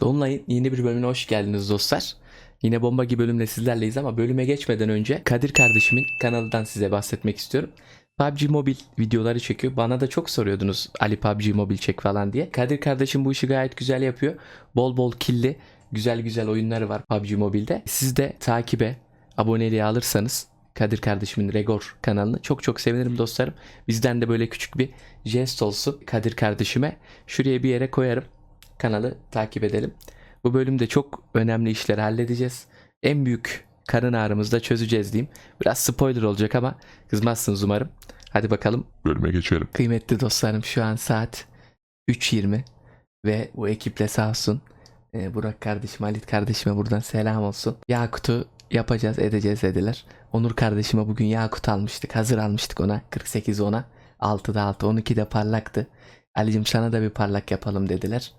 Dolunay'ın yeni bir bölümüne hoş geldiniz dostlar. Yine bomba gibi bölümle sizlerleyiz ama bölüme geçmeden önce Kadir kardeşimin kanalından size bahsetmek istiyorum. PUBG Mobile videoları çekiyor. Bana da çok soruyordunuz Ali PUBG Mobile çek falan diye. Kadir kardeşim bu işi gayet güzel yapıyor. Bol bol killi, güzel güzel oyunları var PUBG Mobile'de. Siz de takibe, aboneliği alırsanız Kadir kardeşimin Regor kanalını çok çok sevinirim dostlarım. Bizden de böyle küçük bir jest olsun Kadir kardeşime. Şuraya bir yere koyarım. Kanalı takip edelim. Bu bölümde çok önemli işleri halledeceğiz. En büyük karın ağrımızı da çözeceğiz diyeyim. Biraz spoiler olacak ama kızmazsınız umarım. Hadi bakalım. Bölüme geçelim. Kıymetli dostlarım şu an saat 3.20 ve bu ekiple sağ olsun e, Burak kardeşim, Halit kardeşime buradan selam olsun. Yakut'u yapacağız edeceğiz dediler. Onur kardeşime bugün Yakut almıştık. Hazır almıştık ona. 48 ona. 6'da 6. 12'de parlaktı. Ali'cim sana da bir parlak yapalım dediler.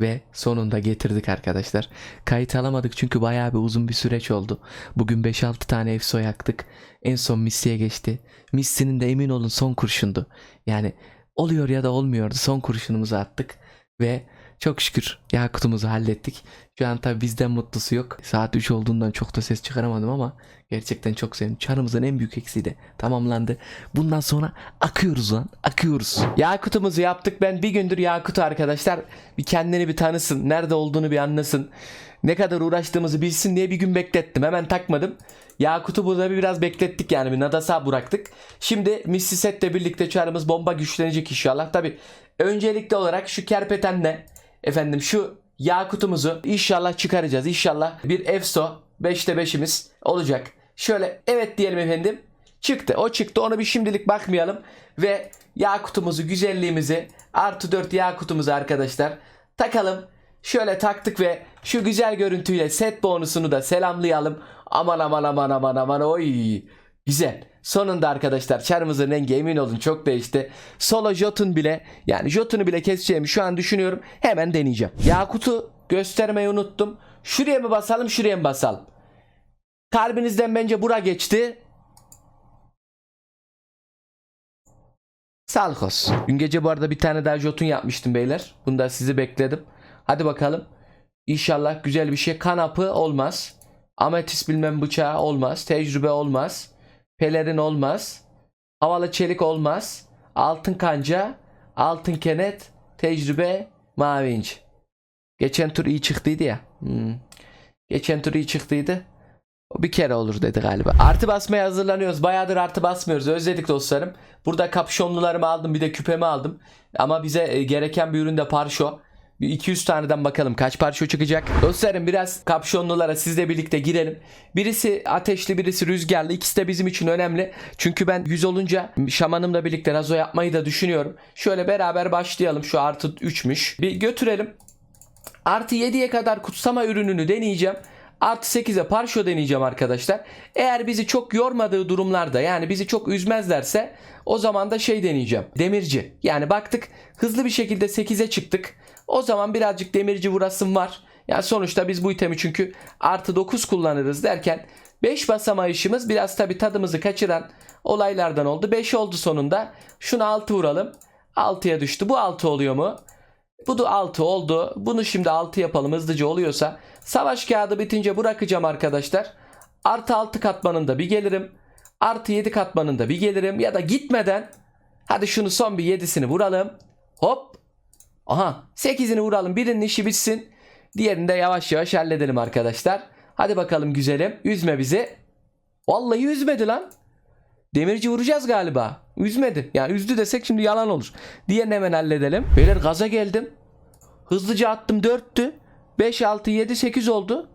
Ve sonunda getirdik arkadaşlar. Kayıt alamadık çünkü bayağı bir uzun bir süreç oldu. Bugün 5-6 tane EFSO yaktık. En son Missi'ye geçti. Missi'nin de emin olun son kurşundu. Yani oluyor ya da olmuyordu. Son kurşunumuzu attık. Ve çok şükür Yakut'umuzu hallettik. Şu an tabi bizden mutlusu yok. Saat 3 olduğundan çok da ses çıkaramadım ama gerçekten çok sevindim. Çarımızın en büyük eksiği de tamamlandı. Bundan sonra akıyoruz lan. Akıyoruz. Yakut'umuzu yaptık. Ben bir gündür Yakut arkadaşlar bir kendini bir tanısın. Nerede olduğunu bir anlasın. Ne kadar uğraştığımızı bilsin diye bir gün beklettim. Hemen takmadım. Yakut'u burada bir biraz beklettik yani bir nadasa bıraktık. Şimdi Missy Set'le birlikte çarımız bomba güçlenecek inşallah. Tabi öncelikli olarak şu kerpetenle efendim şu Yakut'umuzu inşallah çıkaracağız. İnşallah bir EFSO 5'te 5'imiz olacak. Şöyle evet diyelim efendim. Çıktı. O çıktı. Onu bir şimdilik bakmayalım. Ve Yakut'umuzu, güzelliğimizi artı 4 Yakut'umuzu arkadaşlar takalım. Şöyle taktık ve şu güzel görüntüyle set bonusunu da selamlayalım. Aman aman aman aman aman oy. Güzel. Sonunda arkadaşlar çarımızın rengi emin olun çok değişti. Solo Jotun bile yani Jotun'u bile keseceğimi şu an düşünüyorum. Hemen deneyeceğim. Yakut'u göstermeyi unuttum. Şuraya mı basalım şuraya mı basalım? Kalbinizden bence bura geçti. Sağlık. Dün gece bu arada bir tane daha jotun yapmıştım beyler. Bunda sizi bekledim. Hadi bakalım. İnşallah güzel bir şey. Kanapı olmaz. Ametis bilmem bıçağı olmaz. Tecrübe olmaz. Pelerin olmaz. Havalı çelik olmaz. Altın kanca. Altın kenet. Tecrübe mavi inci. Geçen tur iyi çıktıydı ya. Hmm. Geçen tur iyi çıktıydı. O bir kere olur dedi galiba. Artı basmaya hazırlanıyoruz. Bayağıdır artı basmıyoruz. Özledik dostlarım. Burada kapşonlularımı aldım. Bir de küpemi aldım. Ama bize e, gereken bir ürün de parşo. Bir 200 taneden bakalım kaç parça çıkacak. Dostlarım biraz kapşonlulara sizle birlikte girelim. Birisi ateşli birisi rüzgarlı. İkisi de bizim için önemli. Çünkü ben 100 olunca şamanımla birlikte razo yapmayı da düşünüyorum. Şöyle beraber başlayalım. Şu artı 3'müş. Bir götürelim. Artı 7'ye kadar kutsama ürününü deneyeceğim. Artı 8'e parşo deneyeceğim arkadaşlar. Eğer bizi çok yormadığı durumlarda yani bizi çok üzmezlerse o zaman da şey deneyeceğim. Demirci. Yani baktık hızlı bir şekilde 8'e çıktık. O zaman birazcık demirci vurasım var. Yani sonuçta biz bu itemi çünkü artı 9 kullanırız derken 5 basamağı işimiz biraz tabi tadımızı kaçıran olaylardan oldu. 5 oldu sonunda. Şunu 6 vuralım. 6'ya düştü. Bu 6 oluyor mu? Bu da 6 oldu. Bunu şimdi 6 yapalım hızlıca oluyorsa. Savaş kağıdı bitince bırakacağım arkadaşlar. Artı 6 katmanında bir gelirim. Artı 7 katmanında bir gelirim. Ya da gitmeden hadi şunu son bir 7'sini vuralım. Hop. Aha 8'ini vuralım. Birinin işi bitsin. Diğerini de yavaş yavaş halledelim arkadaşlar. Hadi bakalım güzelim. Üzme bizi. Vallahi üzmedi lan. Demirci vuracağız galiba. Üzmedi. Yani üzdü desek şimdi yalan olur. Diğerini hemen halledelim. Beyler gaza geldim. Hızlıca attım 4'tü. 5, 6, 7, 8 oldu.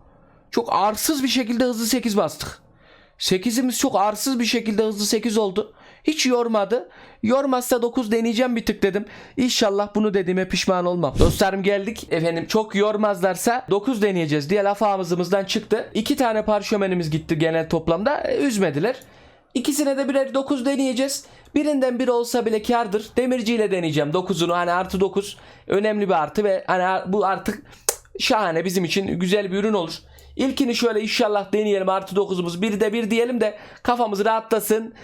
Çok arsız bir şekilde hızlı 8 bastık. 8'imiz çok arsız bir şekilde hızlı 8 oldu. Hiç yormadı. Yormazsa 9 deneyeceğim bir tık dedim. İnşallah bunu dediğime pişman olmam. Dostlarım geldik. Efendim çok yormazlarsa 9 deneyeceğiz diye laf ağzımızdan çıktı. 2 tane parşömenimiz gitti genel toplamda. E, üzmediler. İkisine de birer 9 deneyeceğiz. Birinden biri olsa bile kardır. Demirciyle deneyeceğim 9'unu hani artı 9 önemli bir artı ve hani bu artık şahane bizim için güzel bir ürün olur. İlkini şöyle inşallah deneyelim artı 9'umuz bir de bir diyelim de kafamız rahatlasın.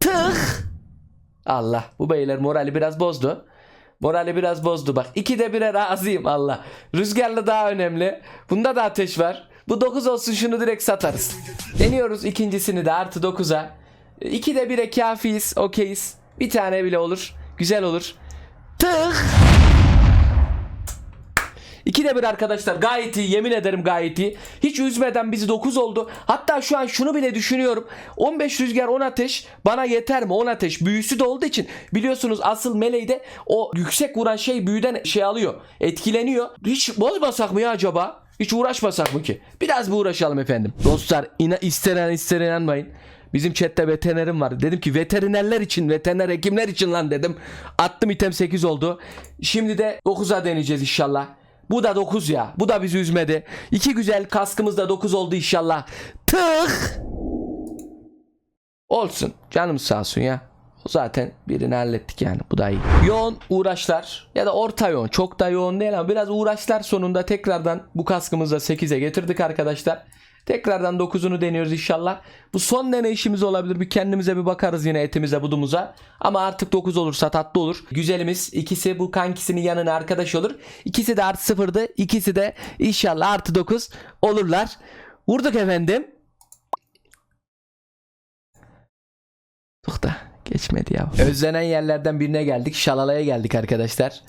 Tık. Allah bu beyler morali biraz bozdu. Morali biraz bozdu bak. İkide bire razıyım Allah. Rüzgarlı daha önemli. Bunda da ateş var. Bu 9 olsun şunu direkt satarız. Deniyoruz ikincisini de artı 9'a. İkide bire kafiyiz. Okeyiz. Bir tane bile olur. Güzel olur. Tık. İki de bir arkadaşlar gayet iyi yemin ederim gayet iyi. Hiç üzmeden bizi 9 oldu. Hatta şu an şunu bile düşünüyorum. 15 rüzgar 10 ateş bana yeter mi? 10 ateş büyüsü de olduğu için biliyorsunuz asıl meleğde o yüksek vuran şey büyüden şey alıyor. Etkileniyor. Hiç bozmasak mı ya acaba? Hiç uğraşmasak mı ki? Biraz bir uğraşalım efendim. Dostlar ina istenen ister inanmayın. Bizim chatte veterinerim var. Dedim ki veterinerler için, veteriner hekimler için lan dedim. Attım item 8 oldu. Şimdi de 9'a deneyeceğiz inşallah. Bu da 9 ya. Bu da bizi üzmedi. İki güzel kaskımız da 9 oldu inşallah. Tık. Olsun. Canım sağ olsun ya. Zaten birini hallettik yani. Bu da iyi. Yoğun uğraşlar ya da orta yoğun. Çok da yoğun değil ama biraz uğraşlar sonunda tekrardan bu kaskımızı da 8'e getirdik arkadaşlar. Tekrardan 9'unu deniyoruz inşallah. Bu son deneyişimiz olabilir. Bir kendimize bir bakarız yine etimize budumuza. Ama artık 9 olursa tatlı olur. Güzelimiz ikisi bu kankisinin yanına arkadaş olur. İkisi de artı sıfırdı. İkisi de inşallah artı 9 olurlar. Vurduk efendim. Geçmedi ya. Özlenen yerlerden birine geldik. Şalala'ya geldik arkadaşlar.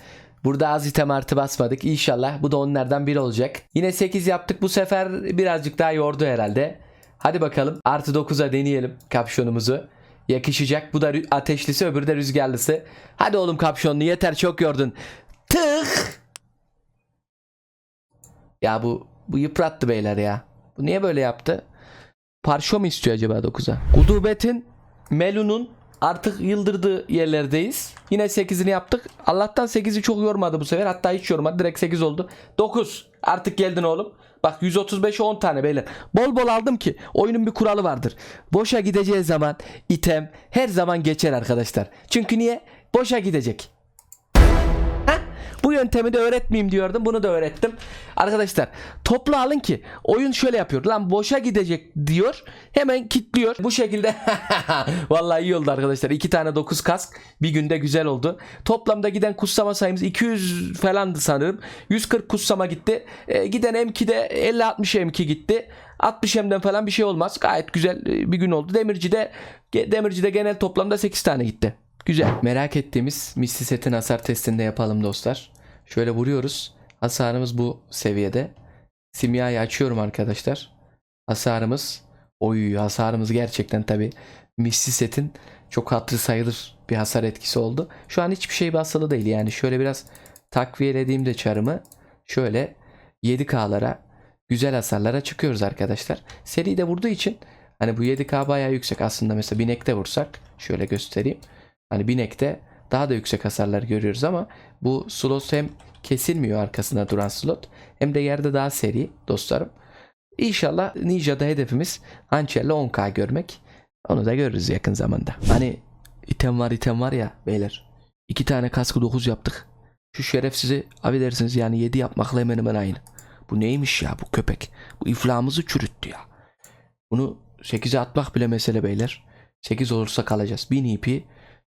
Burada az item artı basmadık. İnşallah bu da onlardan biri olacak. Yine 8 yaptık. Bu sefer birazcık daha yordu herhalde. Hadi bakalım. Artı 9'a deneyelim kapşonumuzu. Yakışacak. Bu da ateşlisi öbürü de rüzgarlısı. Hadi oğlum kapşonlu yeter çok yordun. Tık. Ya bu bu yıprattı beyler ya. Bu niye böyle yaptı? Parşo mu istiyor acaba 9'a? Gudubet'in Melun'un artık yıldırdığı yerlerdeyiz. Yine 8'ini yaptık. Allah'tan 8'i çok yormadı bu sefer. Hatta hiç yormadı. Direkt 8 oldu. 9. Artık geldin oğlum. Bak 135'e 10 tane beyler. Bol bol aldım ki oyunun bir kuralı vardır. Boşa gideceği zaman item her zaman geçer arkadaşlar. Çünkü niye? Boşa gidecek. Bu yöntemi de öğretmeyeyim diyordum. Bunu da öğrettim. Arkadaşlar toplu alın ki oyun şöyle yapıyor. Lan boşa gidecek diyor. Hemen kilitliyor. Bu şekilde vallahi iyi oldu arkadaşlar. İki tane 9 kask bir günde güzel oldu. Toplamda giden kutsama sayımız 200 falandı sanırım. 140 kutsama gitti. E, giden M2'de 50-60 M2 gitti. 60 M'den falan bir şey olmaz. Gayet güzel e, bir gün oldu. Demirci'de Demirci'de genel toplamda 8 tane gitti. Güzel. Merak ettiğimiz Misty Set'in hasar testini de yapalım dostlar. Şöyle vuruyoruz. Hasarımız bu seviyede. Simyayı açıyorum arkadaşlar. Hasarımız oy hasarımız gerçekten tabi Misty Set'in çok hatırı sayılır bir hasar etkisi oldu. Şu an hiçbir şey basılı değil yani şöyle biraz takviyelediğimde çarımı şöyle 7K'lara güzel hasarlara çıkıyoruz arkadaşlar. Seride vurduğu için hani bu 7K bayağı yüksek aslında mesela binekte vursak şöyle göstereyim. Hani binekte daha da yüksek hasarlar görüyoruz ama bu slot hem kesilmiyor arkasında duran slot hem de yerde daha seri dostlarım. İnşallah Ninja'da hedefimiz hançerle 10k görmek. Onu da görürüz yakın zamanda. Hani item var item var ya beyler. İki tane kaskı 9 yaptık. Şu şerefsizi affedersiniz yani 7 yapmakla hemen hemen aynı. Bu neymiş ya bu köpek. Bu iflahımızı çürüttü ya. Bunu 8'e atmak bile mesele beyler. 8 olursa kalacağız. 1000 EP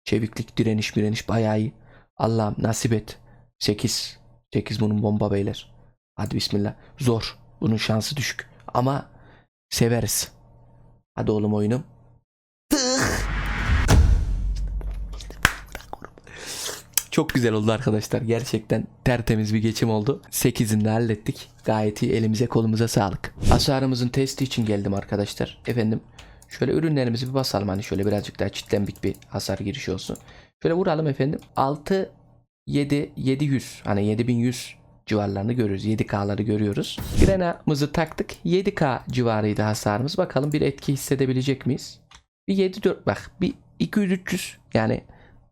çeviklik direniş direniş bayağı iyi. Allah'ım nasip et. 8. 8 bunun bomba beyler. Hadi bismillah. Zor. Bunun şansı düşük. Ama severiz. Hadi oğlum oyunum. Tık. Çok güzel oldu arkadaşlar. Gerçekten tertemiz bir geçim oldu. 8'ini de hallettik. Gayet iyi. Elimize kolumuza sağlık. Hasarımızın testi için geldim arkadaşlar. Efendim şöyle ürünlerimizi bir basalım. Hani şöyle birazcık daha çitlenbik bir hasar girişi olsun. Şöyle vuralım efendim. 6 7 700 hani 7100 civarlarını görüyoruz. 7K'ları görüyoruz. Grena'mızı taktık. 7K civarıydı hasarımız. Bakalım bir etki hissedebilecek miyiz? Bir 7 4 bak bir 200 300 yani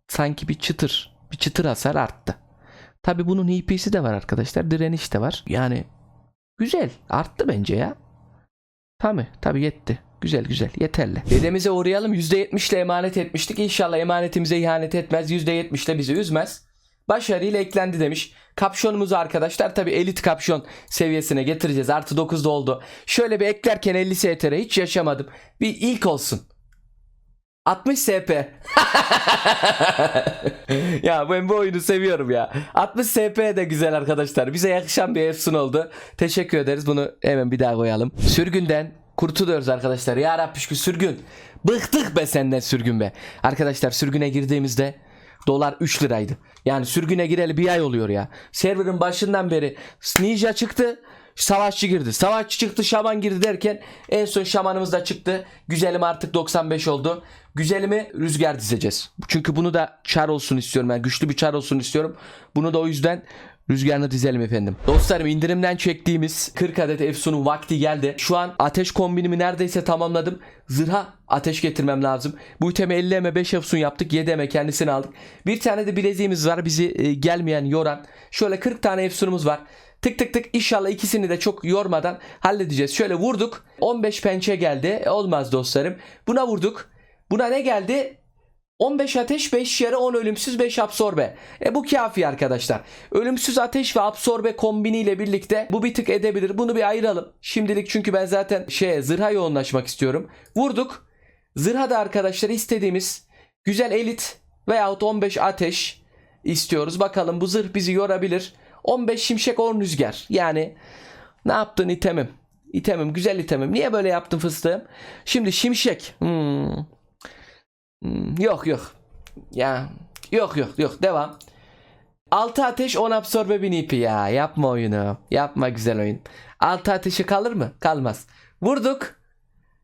sanki bir çıtır bir çıtır hasar arttı. Tabi bunun HP'si de var arkadaşlar. Direniş de var. Yani güzel. Arttı bence ya. Tabi tabi yetti. Güzel güzel yeterli. Dedemize uğrayalım. %70 ile emanet etmiştik. İnşallah emanetimize ihanet etmez. %70 ile bizi üzmez. Başarıyla eklendi demiş. Kapşonumuzu arkadaşlar tabi elit kapşon seviyesine getireceğiz. Artı 9'da oldu. Şöyle bir eklerken 50 STR hiç yaşamadım. Bir ilk olsun. 60 SP. ya ben bu oyunu seviyorum ya. 60 SP de güzel arkadaşlar. Bize yakışan bir efsun oldu. Teşekkür ederiz. Bunu hemen bir daha koyalım. Sürgünden kurtuluyoruz arkadaşlar. Ya Rabbi şükür sürgün. Bıktık be senden sürgün be. Arkadaşlar sürgüne girdiğimizde dolar 3 liraydı. Yani sürgüne gireli bir ay oluyor ya. Server'ın başından beri Ninja çıktı. Savaşçı girdi. Savaşçı çıktı, şaman girdi derken en son şamanımız da çıktı. Güzelim artık 95 oldu. Güzelimi rüzgar dizeceğiz. Çünkü bunu da çar olsun istiyorum. Yani güçlü bir çar olsun istiyorum. Bunu da o yüzden rüzgarını dizelim efendim. Dostlarım indirimden çektiğimiz 40 adet Efsun'un vakti geldi. Şu an ateş kombinimi neredeyse tamamladım. Zırha ateş getirmem lazım. Bu itemi 50 eme 5 Efsun yaptık. 7 eme kendisini aldık. Bir tane de bileziğimiz var. Bizi e, gelmeyen yoran. Şöyle 40 tane Efsun'umuz var. Tık tık tık inşallah ikisini de çok yormadan halledeceğiz. Şöyle vurduk. 15 pençe geldi. E, olmaz dostlarım. Buna vurduk. Buna ne geldi? 15 ateş 5 yere 10 ölümsüz 5 absorbe. E bu kafi arkadaşlar. Ölümsüz ateş ve absorbe kombiniyle birlikte bu bir tık edebilir. Bunu bir ayıralım. Şimdilik çünkü ben zaten şeye zırha yoğunlaşmak istiyorum. Vurduk. Zırha da arkadaşlar istediğimiz güzel elit veyahut 15 ateş istiyoruz. Bakalım bu zırh bizi yorabilir. 15 şimşek 10 rüzgar. Yani ne yaptın itemim? İtemim güzel itemim. Niye böyle yaptın fıstığım? Şimdi şimşek. Hmm. Hmm, Yok yok. Ya yok yok yok devam. 6 ateş 10 absorbe bin ipi ya. Yapma oyunu. Yapma güzel oyun. 6 ateşi kalır mı? Kalmaz. Vurduk.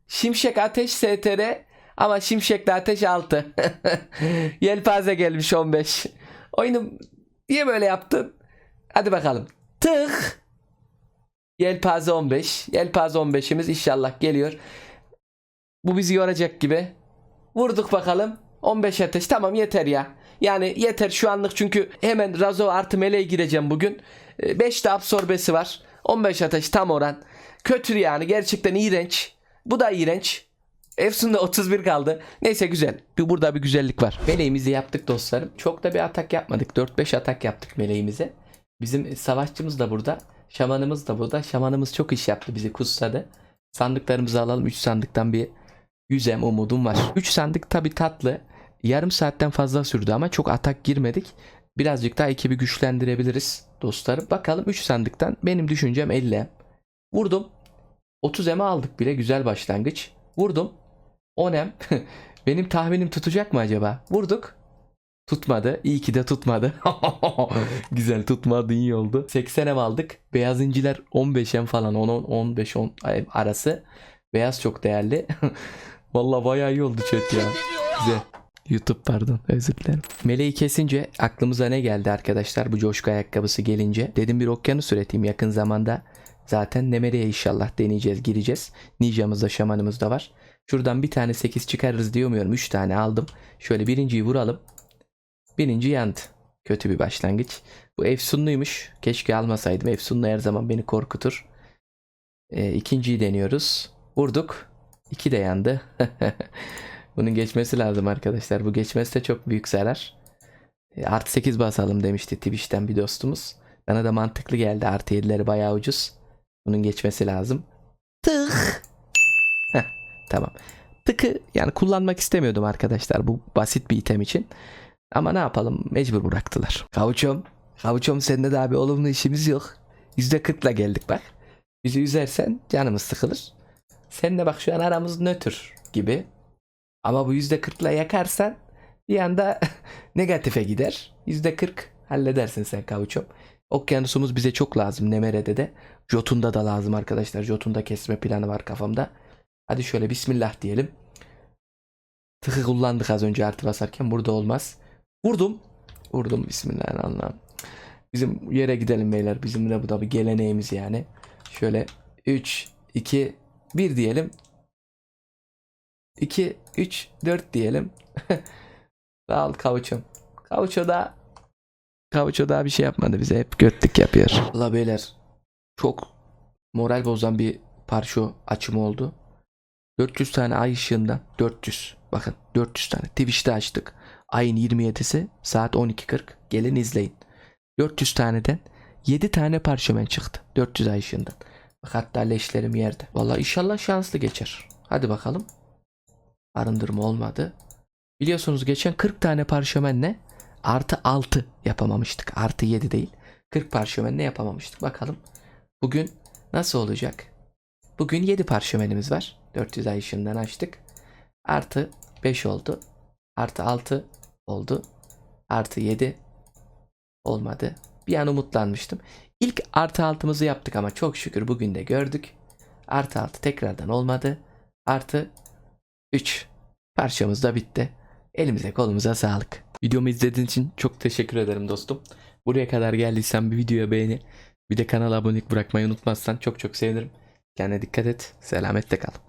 Şimşek ateş STR ama şimşekle ateş 6. Yelpaze gelmiş 15. Oyunu niye böyle yaptın? Hadi bakalım. Tık. Yelpaze 15. Yelpaze 15'imiz inşallah geliyor. Bu bizi yoracak gibi. Vurduk bakalım. 15 ateş tamam yeter ya. Yani yeter şu anlık çünkü hemen Razo artı meleğe gireceğim bugün. 5 de absorbesi var. 15 ateş tam oran. Kötü yani gerçekten iğrenç. Bu da iğrenç. Efsun'da 31 kaldı. Neyse güzel. Bir, burada bir güzellik var. Meleğimizi yaptık dostlarım. Çok da bir atak yapmadık. 4-5 atak yaptık meleğimize. Bizim savaşçımız da burada. Şamanımız da burada. Şamanımız çok iş yaptı bizi kutsadı. Sandıklarımızı alalım. 3 sandıktan bir yüzem umudum var. 3 sandık tabi tatlı. Yarım saatten fazla sürdü ama çok atak girmedik. Birazcık daha ekibi güçlendirebiliriz dostlarım. Bakalım 3 sandıktan benim düşüncem 50. Vurdum. 30 eme aldık bile güzel başlangıç. Vurdum. 10 em. benim tahminim tutacak mı acaba? Vurduk. Tutmadı. İyi ki de tutmadı. Güzel tutmadı iyi oldu. 80 em aldık. Beyaz inciler 15 em falan 10 15 10 arası. Beyaz çok değerli. Vallahi bayağı iyi oldu chat ya. Güzel. YouTube pardon özür dilerim. Meleği kesince aklımıza ne geldi arkadaşlar bu coşku ayakkabısı gelince. Dedim bir okyanus üreteyim yakın zamanda. Zaten Nemere'ye inşallah deneyeceğiz gireceğiz. Ninja'mız da şamanımız da var. Şuradan bir tane 8 çıkarırız diyemiyorum. 3 tane aldım. Şöyle birinciyi vuralım. Birinci yandı. Kötü bir başlangıç. Bu efsunluymuş. Keşke almasaydım. Efsunlu her zaman beni korkutur. E, ikinciyi deniyoruz. Vurduk. İki de yandı. Bunun geçmesi lazım arkadaşlar. Bu geçmesi de çok büyük zarar. E, artı 8 basalım demişti Twitch'ten bir dostumuz. Bana da mantıklı geldi. Artı 7'leri bayağı ucuz. Bunun geçmesi lazım. Tık. Heh, tamam. Tıkı yani kullanmak istemiyordum arkadaşlar bu basit bir item için. Ama ne yapalım mecbur bıraktılar. Kavuçom. Kavuçom seninle daha bir olumlu işimiz yok. %40'la geldik bak. Bizi üzersen canımız sıkılır. Seninle bak şu an aramız nötr gibi. Ama bu %40'la yakarsan bir anda negatife gider. %40 halledersin sen kavuçom. Okyanusumuz bize çok lazım Nemere'de de. Jotun'da da lazım arkadaşlar. Jotun'da kesme planı var kafamda. Hadi şöyle bismillah diyelim. Tıkı kullandık az önce artı basarken. Burada olmaz. Vurdum. Vurdum bismillahirrahmanirrahim. Bizim yere gidelim beyler. Bizim de bu da bir geleneğimiz yani. Şöyle 3, 2, 1 diyelim. 2, 3, 4 diyelim. Ol kavuçum. Kavuço da Kavuço daha bir şey yapmadı bize. Hep götlük yapıyor. Valla beyler çok moral bozan bir parşo açımı oldu. 400 tane ay ışığından 400 bakın 400 tane Twitch'te açtık. Ayın 27'si saat 12.40 gelin izleyin. 400 taneden 7 tane parşömen çıktı. 400 ay ışığından. Hatta leşlerim yerde. Valla inşallah şanslı geçer. Hadi bakalım. Arındırma olmadı. Biliyorsunuz geçen 40 tane parşömenle artı 6 yapamamıştık. Artı 7 değil. 40 parşömenle yapamamıştık. Bakalım bugün nasıl olacak? Bugün 7 parşömenimiz var. 400 ay ışığından açtık. Artı 5 oldu. Artı 6 oldu. Artı 7 olmadı. Bir an umutlanmıştım. İlk artı 6'mızı yaptık ama çok şükür bugün de gördük. Artı 6 tekrardan olmadı. Artı 3 parçamız da bitti. Elimize kolumuza sağlık. Videomu izlediğin için çok teşekkür ederim dostum. Buraya kadar geldiysen bir videoya beğeni. Bir de kanala abonelik bırakmayı unutmazsan çok çok sevinirim. Kendine dikkat et. Selametle kal.